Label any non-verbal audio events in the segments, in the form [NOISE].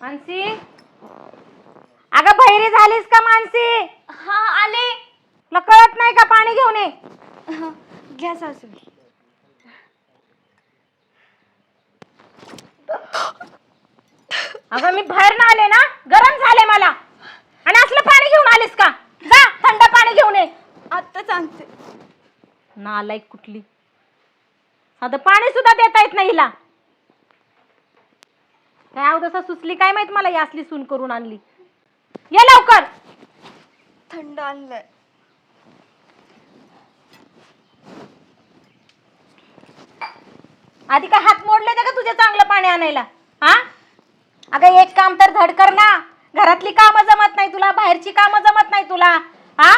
मानसी? अगं बहिरी झालीस का मानसी? हा आले. तुला कळत नाही का पाणी घेऊन ये? घ्या सासू. अगं मी बाहेर ना आले ना? गरम झाले मला. आणि असलं पाणी घेऊन आलीस का? जा थंड पाणी घेऊन ये. आत्ताच आणते. नालायक कुठली? आता पाणी सुद्धा देता येत नाही हिला. काय अवदसा सुचली काय माहीत मला ही असली सून करून आणली. ये लवकर. थंड आणलंय. आधी काय हात मोडले ते का तुझे चांगलं पाणी आणायला? हा? अगं एक काम तर धड कर ना. घरातली कामं जमत नाही तुला बाहेरची कामं जमत नाही तुला. हा?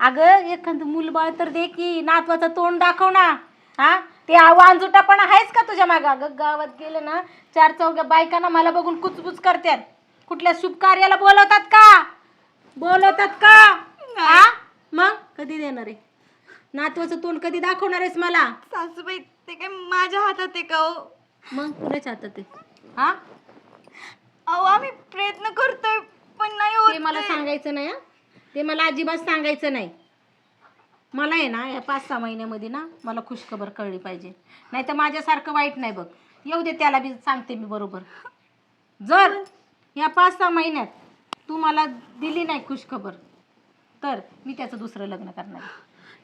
अगं एखादं मुलबाळ तर दे की नातवाचं तोंड दाखव ना. हा? ते वांजुटा पण आहेच का तुझ्या मागं? गावात गेलं ना चार चौघ्या बायकांना मला बघून कुचबुच करतात कुठल्या शुभ कार्याला बोलवतात का? बोलवतात का? हा मग? कधी देणार आहे? नातवाचं तोंड कधी दाखवणार आहेस मला? सासूबाई ते काय माझ्या हातात आहे का हो? मग? कुणाच्या हातात आहे? हा अहो आम्ही प्रयत्न करतोय पण नाही होत मला सांगायचं नाही हं? ते मला अजिबात सांगायचं नाही. मला आहे ना या पाच सहा महिन्यामध्ये ना मला खुशखबर कळली पाहिजे. नाही तर माझ्यासारखं वाईट नाही बघ. येऊ दे त्याला बी सांगते मी बरोबर. जर या पाच सहा महिन्यात तू मला दिली नाही खुशखबर तर मी त्याचं दुसरं लग्न करणार.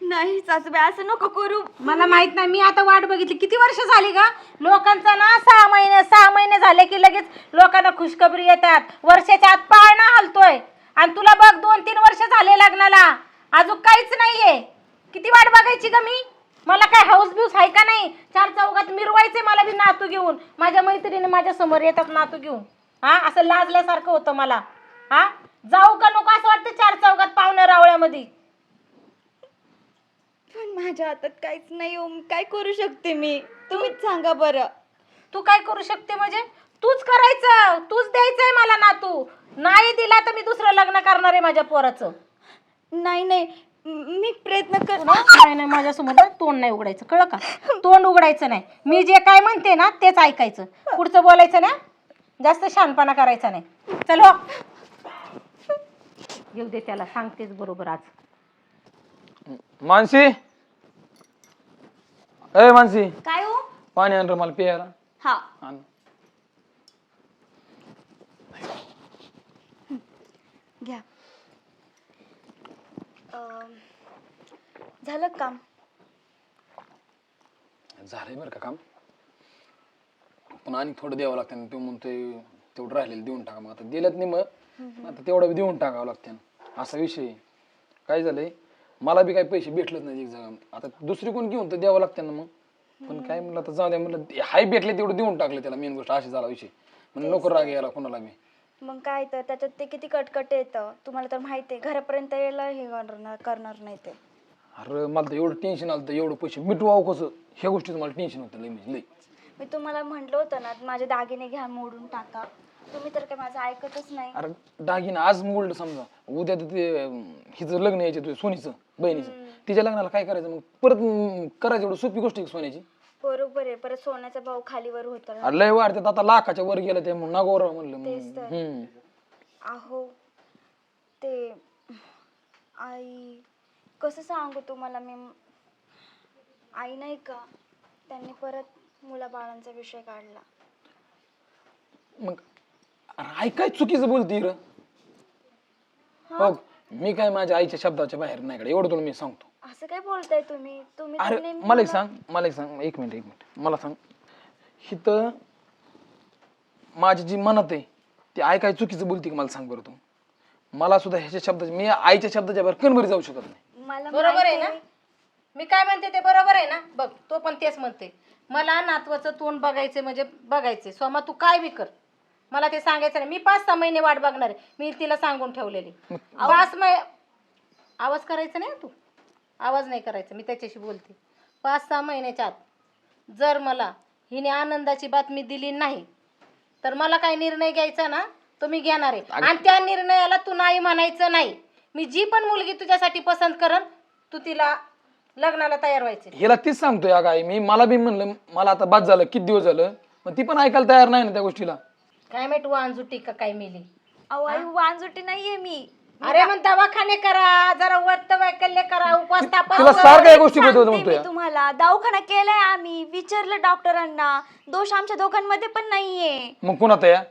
नाही सासूबाई असं नको करू. मला माहीत नाही मी आता वाट बघितली. किती वर्ष झाली का लोकांचा ना सहा महिने सहा महिने झाले की लगेच लोकांना खुशखबरी येतात. वर्षाच्या आत पाळणा हलतोय. आणि तुला बघ दोन तीन वर्ष झाले लग्नाला. अजून काहीच नाहीये. किती वाट बघायची का मी? मला काय हाऊस बिऊस आहे का नाही? चार चौघात मिरवायचे मला बी नातू घेऊन. माझ्या मैत्रिणी माझ्यासमोर येतात नातू घेऊन. हा? असं लाजल्यासारखं होतं मला. हा? जाऊ का नको असं वाटतं चार चौघात पाहुण्या रावळ्यामध्ये? पण माझ्या हातात काहीच नाही हो. काय करू शकते मी? तुम्हीच सांगा बरं. तू काय करू शकते म्हणजे? तूच करायचं. तूच द्यायचंय मला ना तू नाही दिला तर मी दुसरं लग्न करणार आहे माझ्या पोराचं. नाही नाही. म- प्रयत्न कर नाही नाही माझ्यासमोर ना तोंड नाही उघडायचं. कळलं का? [LAUGHS] तोंड उघडायचं नाही. मी जे काय म्हणते ना तेच ऐकायचं. पुढचं बोलायचं ना जास्त शहाणपणा करायचा नाही. चल हो. येऊ दे त्याला सांगतेच बरोबर आज. मानसी? अय मानसी. काय हो? पाणी आण रे मला प्यायला. हा. आण. घ्या. झालं काम? झालंय बरं का काम. पण आणि थोडं द्यावं लागतं ना तो म्हणतोय तेवढं राहिलेलं देऊन टाका. मग आता दिलं नाही मग. आता तेवढं बी देऊन टाकावं लागतं असा विषय आहे. काय झालंय? मला बी काही पैसे भेटलंच नाही एक जागा. आता दुसरी कोण घेऊन तर द्यावं लागतं ना मग. पण काय म्हणलं आता जाऊ द्या म्हणलं. हाय भेटले तेवढं देऊन टाकलं त्याला. मेन गोष्ट अशी झाला विषय. म्हणलं नको राग यायला कोणाला मी मग काय तर त्याच्यात ते किती कटकट येतं तुम्हाला तर माहिती आहे घरापर्यंत यायला हे करणार करणार नाही ते. अरे मला तर एवढं टेन्शन आलं तर एवढं पैसे मिटवावं कसं? ह्या गोष्टीचं मला टेन्शन होतं लई म्हणजे लई. मी तुम्हाला म्हटलं होतं ना माझे दागिने घ्या मोडून टाका. तुम्ही तर काय माझं ऐकतच नाही. अरे दागिना आज मोडलं समजा. उद्या तर ते अं, हिचं लग्न यायचे तुझ्या सोनीचं बहिणीचं. तिच्या लग्नाला काय करायचं? मग परत अं, करायचं एवढं सोपी गोष्ट आहे का सोन्याची? बरोबर आहे. परत सोन्याचा भाव खालीवर होता. ना. अरे लय वाढतात आता लाखाच्या वर गेलं ते म्हणून. नागोर म्हणलं तेच मग. तर. हम्म. अहो ते आई कसं सांगू तुम्हाला मी? आई नाही का त्यांनी परत मुलाबाळांचा विषय काढला. मग अरे आई काय चुकीचं बोलती र? हो? मी काय माझ्या आईच्या शब्दाच्या बाहेर नाही कडे एवढं तुला मी सांगतो. असं काय बोलताय तुम्ही? तुम्ही तर अरे नेहमी मला एक सांग मला एक सांग एक मिनिट एक मिनिट. मला सांग. हिथं माझी जी मनात आहे ती आई काय चुकीचं बोलते का मला सांग बरं तू? मला सुद्धा ह्याच्या शब्दाच्या मी आईच्या शब्दाच्या बाहेर कणबरी जाऊ शकत नाही. मला बरोबर आहे माहिती ना मी काय म्हणते ते बरोबर आहे ना? बघ तो पण तेच म्हणते. मला नातवाचं तोंड बघायचे म्हणजे बघायचे सोमा तू काय बी कर. मला ते सांगायचं नाही. मी पाच सहा महिने वाट बघणार आहे. मी तिला सांगून ठेवलेली. पाच आवाज करायचा नाही हं तू? आवाज नाही करायचा मी त्याच्याशी बोलते. पाच सहा महिन्याच्या आत जर मला हिने आनंदाची बातमी दिली नाही तर मला काय निर्णय घ्यायचा ना? तो मी घेणार आहे. आणि त्या निर्णयाला तू नाही म्हणायचं नाही. मी जी पण मुलगी तुझ्यासाठी पसंत करन तू तिला लग्नाला तयार व्हायचे. हिला तीच सांगतोय अगं आई. मी मला बी म्हणलं मला आता बाद झालं किती दिवस झालं? मग ती पण ऐकायला तयार नाही ना त्या गोष्टीला. काय माहीत वांजुटी का काय मिली? अहो आई वांजुटी नाहीये मी. अरे मग दवाखाने करा जरा वर्त वैकल्य करा उपवास तुला. सारख्या या गोष्टी सांगते मी तुम्हाला दवाखाना केलाय आम्ही विचारलं डॉक्टरांना दोष आमच्या दोघांमध्ये पण नाहीये. मग कुणात या?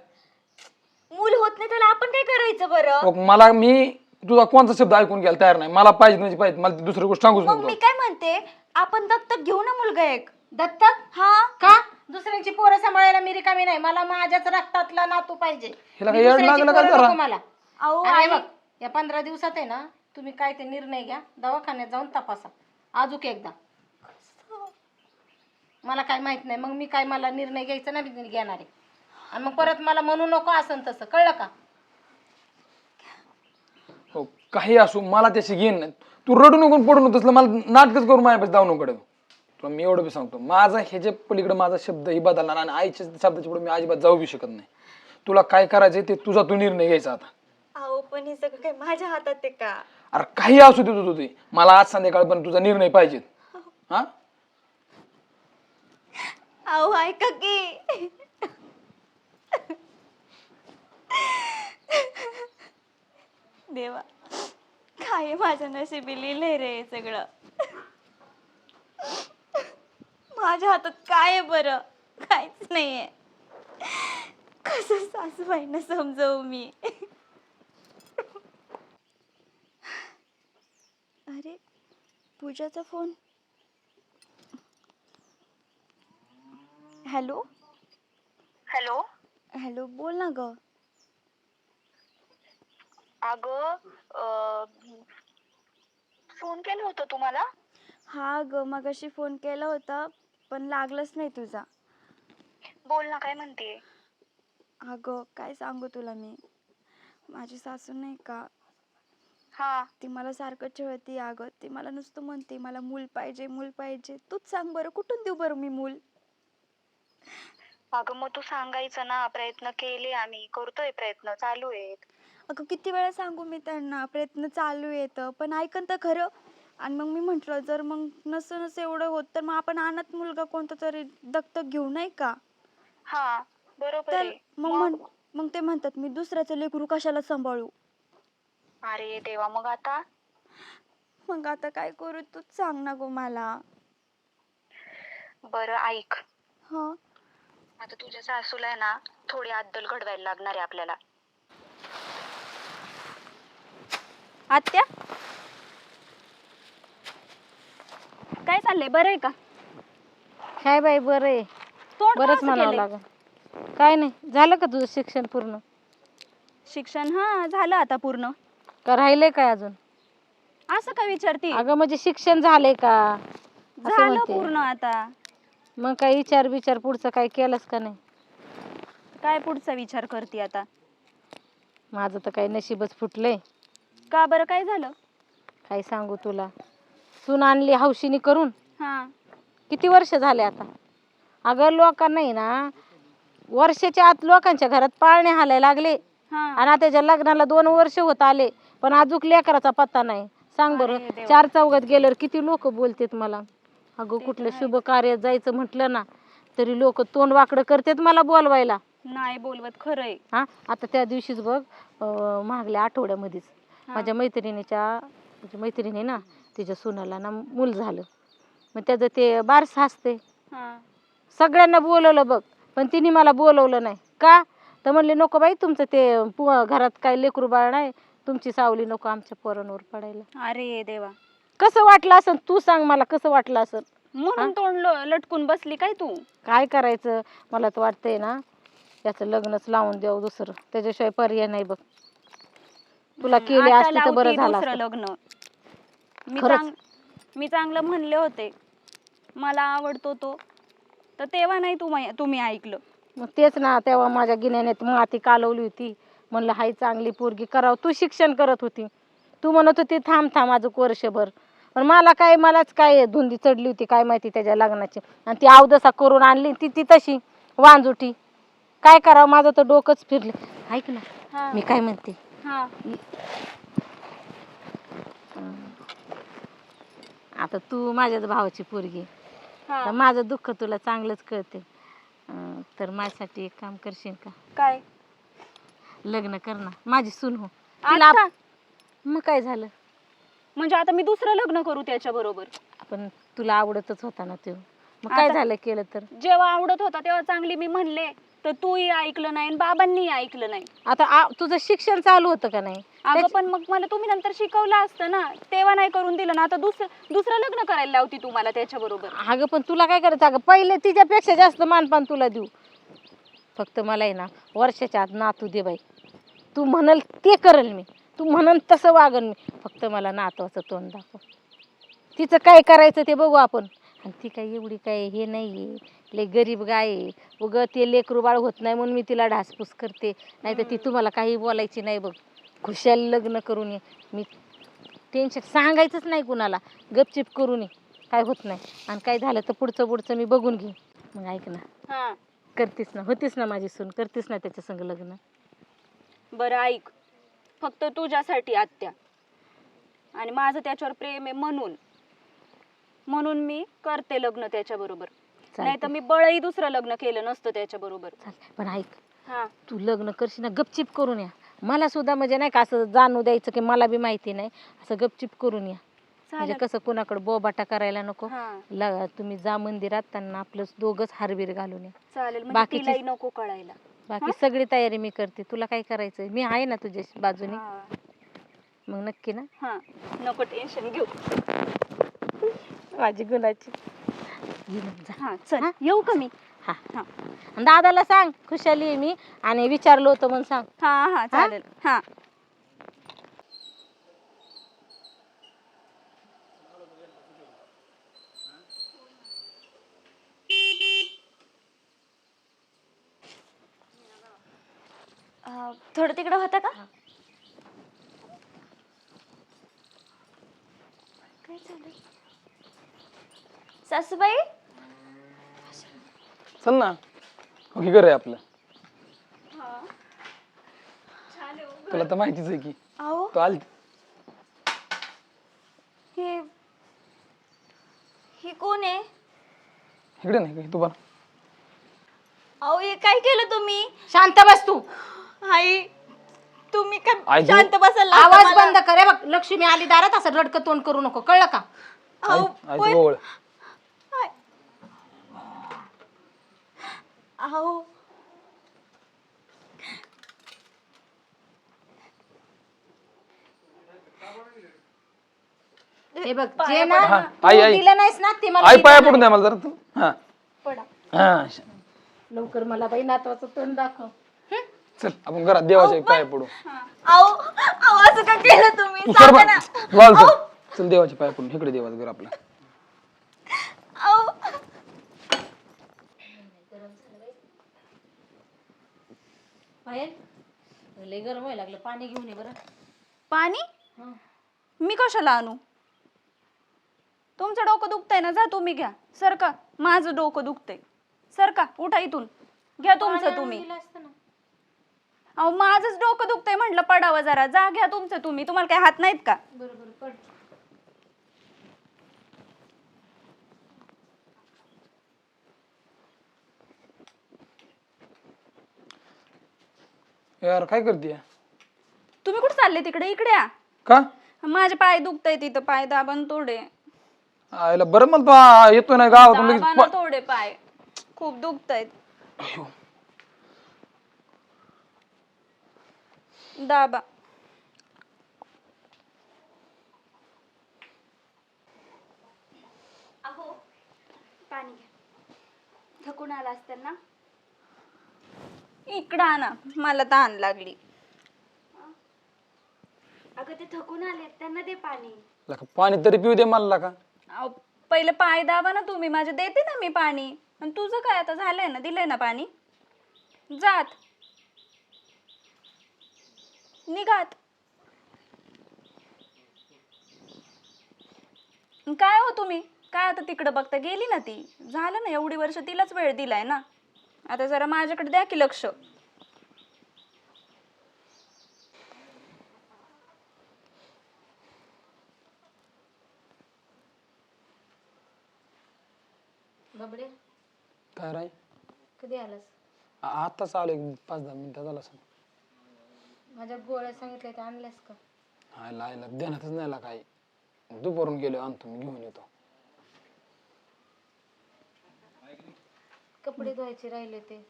मूल होत नाही त्याला आपण काय करायचं बरं? मग मला मी तुझा कोणता शब्द ऐकून घ्यायला तयार नाही? मला पाहिजे म्हणजे पाहिजे मला दुसरी गोष्ट सांगूच मग नको. मी काय म्हणते आपण दत्तक घेऊ ना मुलगा एक. दत्तक? हा? का? दुसऱ्यांची पोरं सांभाळायला मी रिकामी नाही. मला माझ्याच रक्तातला नातू पाहिजे. हिला मी काय येड दुसऱ्याची लागलं काय पोरं जरा? नको मला. अहो आणि आई. बघ या पंधरा दिवसात आहे ना तुम्ही काय ते निर्णय घ्या दवाखान्यात जाऊन तपासा. अजूक एकदा. मला काय माहीत नाही मग मी काय मला निर्णय घ्यायचा नाही मी घेणार आहे. आणि मग परत मला म्हणू नको असं तसं कळलं का? हो, काही असो मला त्याशी घेईन नाही. तू रडू नको आणि पडू नको तसलं मला नाटकच करून माझ्यापाशी जाऊ नको तुला मी एवढं बी सांगतो माझा ह्याच्या पलीकडे माझा शब्द ही बदलणार आणि आईच्या शब्दाच्या पुढे मी अजिबात जाऊ बी शकत नाही. तुला काय करायचंय ते तुझा तू निर्णय घ्यायचा आता. अहो पण हे सगळं काय माझ्या हातात आहे का? अरे काही असू दे तुझं ते मला आज संध्याकाळपर्यंत तुझा निर्णय पाहिजे. हा? अहो ऐका की. देवा काय माझ्या नशिबी लिहिलंय रे हे सगळं? माझ्या हातात काय आहे बरं? काहीच नाहीये. कसं सासूबाईंना समजवू मी? अरे पूजाचा फोन. हॅलो? हॅलो? हॅलो बोल ना ग. अगं फोन केला होता तुम्हाला? हा ग मगाशी फोन केला होता पण लागलाच नाही तुझा. बोल ना काय म्हणते? अगं काय सांगू तुला मी? माझी सासू नाही का हा. ती मला सारखं चिळती अगं. ती मला नुसतं म्हणते मला मूल पाहिजे मूल पाहिजे. तूच सांग बरं कुठून देऊ बरं मी मूल? अगं मग तू सांगायचं ना प्रयत्न केले आम्ही. करतोय प्रयत्न चालू आहेत. अगं किती वेळा सांगू मी त्यांना प्रयत्न चालू येतं पण ऐकन तर खरं. आणि मग मी म्हंटल जर मग नसं नसं एवढं होत तर मग आपण अनाथ मुलगा कोणता तरी दत्तक घेऊ नाही का? हा बरोबर तर आहे. मग म्हण मग ते म्हणतात मी दुसऱ्याचं लेकरू कशाला सांभाळू? अरे देवा मग आता? मग आता काय करू? तूच सांग ना गो मला. बरं ऐक. हा? आता तुझ्या सासूला आहे ना थोडी अद्दल घडवायला लागणार आहे आपल्याला. आत्या? काय चाललंय? बरं आहे का? काय बाई बरं आहे. तोंड बरंच म्हणावं केलंय? लागेल. काय नाही झालं का तुझं शिक्षण पूर्ण? शिक्षण हा झालं आता पूर्ण. का राहिलंय काय अजून? असं का विचारते? अगं म्हणजे शिक्षण झालंय का? असं झालं म्हणते. पूर्ण आता. मग काय विचार विचार पुढचं काय केलंस का नाही? काय पुढचा विचार करते आता? माझं तर काही नशीबच फुटलंय. का बरं? काय झालं? काय सांगू तुला? सून आणली हौशीनी करून. हा. किती वर्ष झाले आता? अगं लोकांना आहे ना वर्षाच्या आत लोकांच्या घरात पाळणे हालायला लागले. हा. आणि आता त्याच्या लग्नाला दोन वर्ष होत आले पण अजून लेकराचा पत्ता नाही. सांग बरं. चार चौघात गेल्यावर किती लोक बोलतात मला? अगं कुठलं शुभ कार्यात जायचं म्हटलं ना तरी लोक तोंड वाकडं करतात मला बोलवायला. नाही बोलवत खरंय. हा? आता त्या दिवशीच बघ अं, मागल्या आठवड्यामध्येच माझ्या मैत्रिणीच्या म्हणजे मैत्रिणी ना तिच्या सुनाला ना मूल झालं. मग त्याचं ते बारस असते हा. सगळ्यांना बोलवलं बघ पण तिने मला बोलवलं नाही. का? तर म्हणले नको बाई तुमचं ते पु- घरात काय लेकरू बाळ नाही तुमची सावली नको आमच्या पोरांवर पडायला. अरे देवा. कसं वाटलं असन तू सांग मला कसं वाटलं असन म्हणून तोंड लटकून बसली काय तू? काय करायचं? मला तर वाटतंय ना याचं लग्नच लावून द्यावं दुसरं. त्याच्याशिवाय पर्याय नाही बघ. तुला केली असती तर बरं झालं. लग्न. मी. चांग मी चांगलं म्हणले होते. मला आवडतो तो. तर तेव्हा नाही तुम्ही तुम्ही ऐकलं. मग तेच ना तेव्हा माझ्या गिन्याने माती कालवली होती. म्हणलं हाय चांगली पोरगी करावं. तू शिक्षण करत होती. तू म्हणत होती थांब थांब अजून वर्षभर. पण मला काय मलाच काय धुंदी चढली होती काय माहिती त्याच्या लग्नाची. आणि ती अवदसा करून आणली ती ती तशी वांजुटी. काय करावं? माझं तर डोकंच फिरले. ऐक ना मी काय म्हणते? आता तू माझ्याच भावाची पोरगी माझं दुःख तुला चांगलंच कळते तर माझ्यासाठी एक काम करशील का? काय? लग्न कर ना. माझी सून हो. तिला आता? आप- मग काय झालं? म्हणजे आता मी दुसरं लग्न करू त्याच्या बरोबर. आपण तुला आवडतच होता ना तो. मग काय आता- झालं केलं तर? जेव्हा आवडत होता तेव्हा चांगली मी म्हणले तर तूही ऐकलं नाही आणि बाबांनी ऐकलं नाही. आता आ- तुझं शिक्षण चालू होतं का नाही? अगं पण मग मला तुम्ही नंतर शिकवलं असतं ना. तेव्हा नाही करून दिलं ना. आता दुसरं दुसरं लग्न करायला लावती तुम्हाला त्याच्या बरोबर. अगं पण तुला काय करायचं? अगं पहिले तिच्यापेक्षा जास्त मानपान तुला देऊ. फक्त मला आहे ना वर्षाच्या आत नातू दे बाई. तू म्हणाल ते करेल मी. तू म्हणाल तसं वागन मी. फक्त मला नातवाचं तोंड दाखव. तिचं काय करायचं ते बघू आपण. आणि ती काय एवढी काय हे नाही आहे ले गरीब गाय आहे. उगं ते लेकरू बाळ होत नाही म्हणून मी तिला ढासपूस करते. नाही तर ती तुम्हाला काही बोलायची नाही बघ. खुशाल लग्न करून ये. मी टेन्शन सांगायचंच नाही कुणाला. गपचिप करून ये. काय होत नाही. आणि काय झालं तर पुढचं पुढचं मी बघून घेईन. मग ऐक ना. हा. करतीस ना होतीस ना माझी सून करतीस ना त्याच्या संग लग्न. बरं ऐक. फक्त तुझ्यासाठी आत्या. आणि माझं त्याच्यावर प्रेम आहे म्हणून. म्हणून मी करते लग्न त्याच्या बरोबर नाही तर मी बळही दुसरं लग्न केलं नसतं त्याच्या बरोबर चालतंय. पण ऐक. हा. तू लग्न करशील ना गपचिप करून या. मला सुद्धा म्हणजे नाही का असं जाणू द्यायचं की मला बी माहिती नाही. असं गपचिप करून या. म्हणजे चालेल. कसं कोणाकडे बोबाटा करायला नको. हा. ल- तुम्ही जा मंदिरात त्यांना आपलं दोघच हारबीर घालून या. चालेल म्हणजे बाकीची- तिलाही नको कळायला. बाकी सगळी तयारी मी करते. तुला काय करायचंय? मी आहे ना तुझ्या बाजूने. हा. मग नक्की ना? हा. नको टेन्शन घेऊ. माझी गुणाची. ये मग जा. हा चल. हा? येऊ का मी? हा. हा. आणि दादाला सांग खुशाली आहे मी. आणि विचारलो होतं म्हणून सांग. हा हा? चालेल. हा अं, थोडं तिकडं होतं का? काय झालं सासूबाई? चल ना. ओके घर आहे आपलं. तुला तर माहितीच आहे की. अहो तू आली हे हे कोण आहे? इकडे नाही का? तू पण अहो हे काय केलं तुम्ही? शांत बस तू. आई तुम्ही काय तू- शांत बसायला आवाज मला. बंद करे. बघ लक्ष्मी आली दारात असं रडकं तोंड करू नको. कळलं का? पण-. अहो. हे बघ जे ना हा, तू आई, आई. दिलं नाहीस ना ते मला आई दिलं पाया नाही. पडून द्या मला जरा तू. हा. पडा. हा. लवकर मला बाई नातवाचं तोंड दाखव. हं? चल आपण घरात देवाच्या पाया पडू. अहो अहो असं का केलं तुम्ही? तू सर सांगा ना. वाल चल चल देवाच्या पाया पडून इकडे देवाचं घर आपलं. पायल लय गरम व्हायला लागलं. पाणी घेऊन ये बरं. पाणी? हं. मी कशाला आणू? तुमचं डोकं दुखतंय ना जा तुम्ही घ्या. सर का माझं डोकं दुखतंय. सर का उठा इथून. घ्या तुमचं तुम्ही. दिलं असतं ना. अहो माझंच डोकं दुखतंय म्हटलं पडावं जरा. जा घ्या तुमचं तुम्ही. तुम्हाला काय हात नाहीत का? पड यार काय करते तुम्ही कुठे चालले तिकडे? इकडे या. का? माझे पाय दुखताय तिथं. पाय दाबन तोडे. आईला बरं मला तू आ- येतोय ना गावातून लगेच. दाबाना पा- तोडे पाय. खूप दुखतायत अयो. दाबा अहो पाणी घ्या. थकून आला असतील ना इकडं आणा. मला तहान लागली. अगं ते थकून आले त्यांना दे पाणी. लका पाणी तरी पिऊ दे मला का अहो, पहिले पाय दाबा ना तुम्ही माझे देते ना मी पाणी. आणि तुझं काय आता झालंय ना दिलंय ना पाणी? जात. निघात. काय हो तुम्ही? काय आता तिकडं बघता? गेली ना ती. झालं ना एवढी वर्ष तिलाच वेळ दिलाय ना. आता जरा माझ्याकडे द्या की लक्ष. बाबडे काय राय कधी आलास? आ- आत्ताच आलो एक पाच दहा मिनिटात झाला असं माझ्या गोळ्या सांगितल्या त्या आणल्यास का? हा लायला ध्यानातच नाही आला काय दुपारून गेलो आणतो मी घेऊन येतो. कपडे धुवायचे राहिले ते.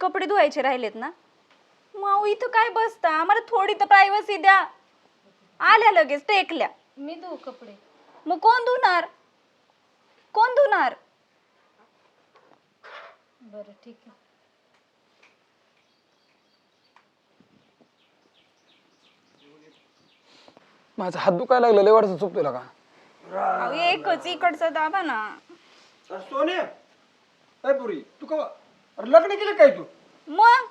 कपडे धुवायचे राहिलेत ना? माऊ इथं काय बसता? आम्हाला थोडी तर प्रायव्हसी द्या. आल्या लगेच टेकल्या. मी धुवू कपडे. मग कोण धुणार? कोण धुणार? बरं ठीक आहे. माझा हात दुखायला लागला लय वाटतं चुकतोय का अहो, एकच इकडचं दाबा ना. अरे सोने काय पुरी तू का अरे लग्न केलं काय तू? मग?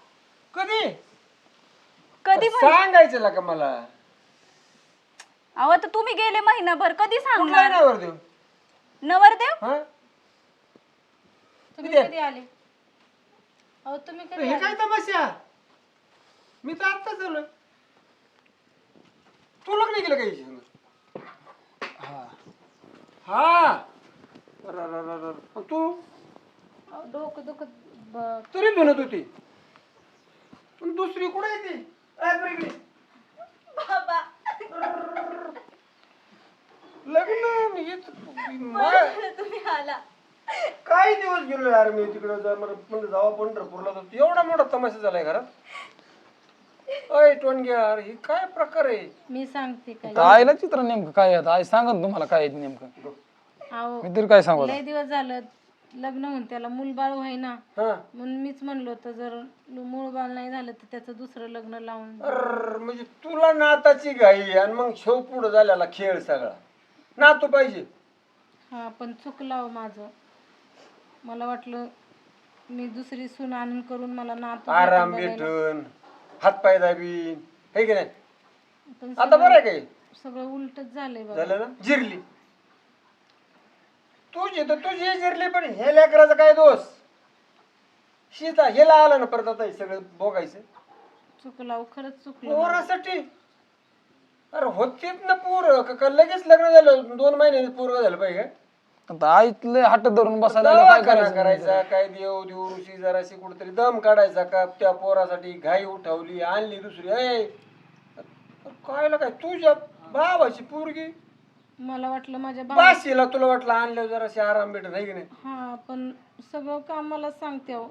कधी? कधी म्हण- सांगायचं ना का मला. अहो आता तुम्ही गेले महिनाभर कधी कुठला सांगणार? देऊ नवरदेव? हा? तुम्ही किती? कधी आले? अहो तुम्ही कधी हे आले? काय तमाशा? मी तर आत्ताच आलोय. तू लग्न केलं हिच्यासंग? हा. हा. तू? अहो, डोकं दुखत ब- तरी धुनत होती पण दुसरी कुठे येते? लग्न तुम्ही आला. काही दिवस गेलो यार मी तिकडं जा मला म्हणजे जावा पंढरपूरला. एवढा मोठा तमाशा झालाय घरात. अय ही काय प्रकार आहे? मी सांगते काय. आईला चित्र नेमकं काय आहे आता? आई सांगा ना तुम्हाला काय आहे नेमकं. अहो मी तरी काय सांगू आता? लय दिवस झालं लग्न होऊन त्याला मूलबाळ व्हायना. हा. म्हणून मीच म्हणलो होतं जर मूळबाळ नाही झालं तर त्याचं दुसरं लग्न लावून अर्र, म्हणजे तुला नाताची घाई आणि मग शेव पुढं झालेला खेळ सगळा. नातू पाहिजे. हा पण चुकलं हो माझं. मला वाटलं मी दुसरी सून आणून करून मला नातू आराम. भेटून. हातपाय दाबीन हे की नाही? आता बरं आहे काय सगळं उलटच झालंय झालं ना? जिरली. तुझी तर तुझी जिरली पण हे लेकराचा काय दोष? शीता हेला आलं ना परत आता हे सगळं बघायचं चुकलं हो, खरंच चुकलं. पोरासाठी? अरे होतीत ना पोर. लगेच लग्न झालं. दोन महिन्याने पोरग झालं पाहिजे? आता आईतले हात धरून बसायला लागलं, काय दवाखाना करायचं? करायचा काय देव देव ऋषी जराशी कुठेतरी दम काढायचा का? त्या पोरासाठी घाई उठवली आणली दुसरी. ए कायला काय? तुझ्या बाबाची पोरगी? मला वाटलं माझ्या बा बाशीला तुला वाटलं आणल्यावर जराशी आराम भेटत आहे की नाही? हा पण सगळं काम मला सांगते हो.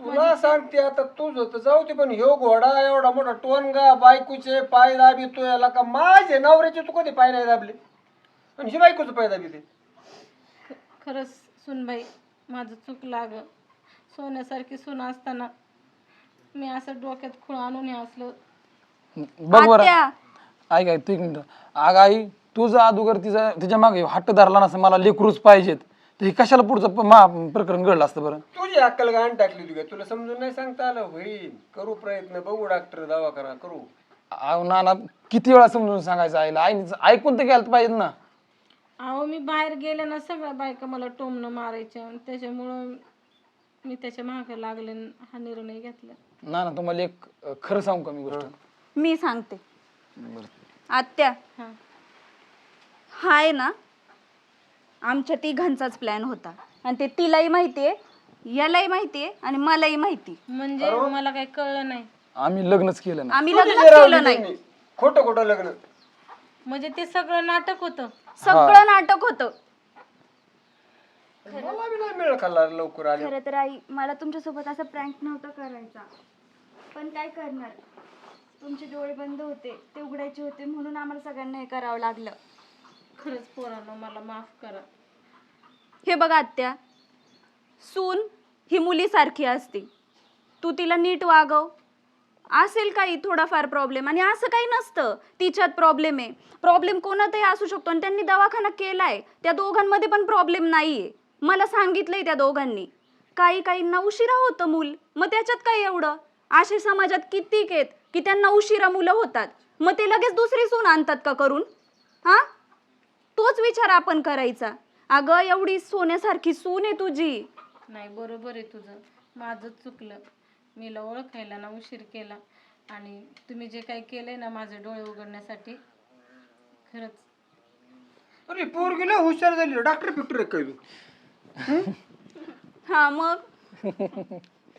तुला सांगते आता तुझं तर जाऊ दे पण ह्यो घोडा एवढा मोठा टोनगा बायकोचे पाय दाबी याला का? माझे नवऱ्याचे तू कधी पाय नाही दाबले? आणि ही बायकोचं पाय दाबी ते? खरंच सुनबाई माझं चुकलं अगं सोन्यासारखी सून असताना मी असं डोक्यात खुळ आणून हे असलं. बघ बरं. आत्या! ऐक ऐक तू एक मिनिट. अगं आई तुझं अगोदर तिचा तिच्यामागे हट्ट धरला नसता मला लेकरूच पाहिजेत. तर हे कशाला पुढचं प- प्रकरण घडलं असतं बरं? तुझी अक्कल घाण टाकली तुझ्या तुला समजून नाही सांगता आलं? होईल करू प्रयत्न बघू डॉक्टर दवाखाना करू. अहो नाना किती वेळा समजून सांगायचं आईला? आईने ऐकून तर घ्यायला पाहिजे ना. अहो मी बाहेर गेले ना सगळ्या बायका मला टोमणं मारायच्या. आणि त्याच्यामुळं मी त्याच्या मागं लागले आणि हा निर्णय घेतला. ना ना तुम्हाला एक अं, खरं सांगू का मी गोष्ट? मी सांगते. आत्या हा. हा आहे ना आमच्या तिघांचाच प्लॅन होता. आणि ते तिलाही माहितीये यालाही माहितीये आणि मलाही माहिती. म्हणजे मला काही कळलं नाही. आम्ही लग्नच केलं ना आम्ही लग्न केलं नाही. खोटं खोटं लग्न. म्हणजे ते सगळं नाटक होतं. सगळं नाटक होतं. मला बी नाही मिळ खाल्ला लवकर आले खरं तर आई मला तुमच्यासोबत असं प्रँक नव्हता करायचा. पण काय करणार? तुमचे डोळे बंद होते ते उघडायचे होते म्हणून आम्हाला सगळ्यांना हे करावं लागलं. खरंच पोरांनो मला माफ करा. हे बघ आत्या सून ही मुलीसारखी असते. तू तिला नीट वागव असेल काही थोडाफार प्रॉब्लेम आणि असं काही नसतं. तिच्यात प्रॉब्लेम आहे. प्रॉब्लेम कोणातही असू शकतो. आणि त्यांनी दवाखाना केलाय. त्या दोघांमध्ये पण प्रॉब्लेम नाहीये. मला सांगितलंय त्या दोघांनी. काही काहींना उशिरा होतं मूल. मग त्याच्यात काय एवढं? असे समाजात कितीक आहेत की त्यांना उशिरा मुलं होतात. मग ते लगेच दुसरी सून आणतात का करून? हा? तोच विचार आपण करायचा. अगं एवढी सोन्यासारखी सून आहे तुझी. नाही बरोबर आहे तुझं. माझंच चुकलं. मीला ओळखायला ना उशीर केला. आणि तुम्ही जे काही केलंय ना माझे डोळे उघडण्यासाठी खरंच. अरे पोरगी लय हुशार झाली डॉक्टर फिक्टर काय तू? हा? मग?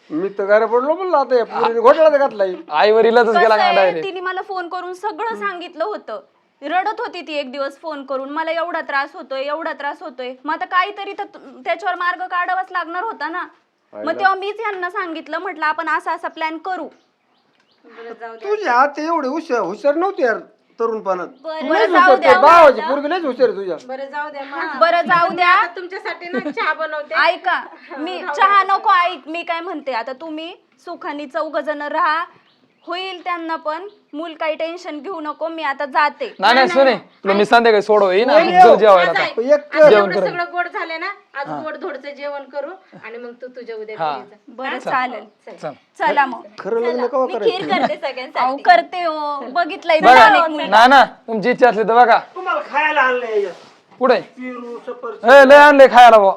मी तर घरा पडलो म्हणलं आता या पोरीने घोटाळा घातलाय. आई वरीलच गेला कसं का आहे, डायरेक्ट तिने मला फोन करून सगळं सांगितलं होतं. रडत होती ती एक दिवस फोन करून. मला एवढा त्रास होतोय एवढा त्रास होतोय. मग आता काहीतरी तर तु- त्याच्यावर मार्ग काढावाच लागणार होता ना. मग तेव्हा मीच यांना सांगितलं म्हटलं आपण असा असा प्लॅन करू. तुझे हात एवढे हुशार हुशार नव्हते यार तरुणपणात. तू बरं लयच जाऊ हुशार द्या त्या भावाची पोरगी लयच हुशार आहे तुझ्या. बरं जाऊ द्या मा. बरं जाऊ द्या. आता तुमच्यासाठी ना चहा बनवते. ऐका मी [LAUGHS] चहा नको ऐक मी काय म्हणते आता तुम्ही सुखानी चौघ जण राहा होईल त्यांना पण. मूल काही टेन्शन घेऊ नको मी आता जाते. नाही नाही सुने तुला मी संध्याकाळी सोडव येईन आणि जेवायला. आता. आज. सगळं गोड झाले ना आज गोड धोडचं जेवण करू आणि मग तू तुझ्या उद्या. घरी जा. बरं चालेल. चल. चला. मग. खरं लग्न कवा करायचं? अहो करते हो. बघितलंय ना बघा. मुली. ना ना तुमची इच्छा असली तर बघा. तुम्हाला खायला आणलंय पुढे पेरू सफर ए लय आणले खायला भाऊ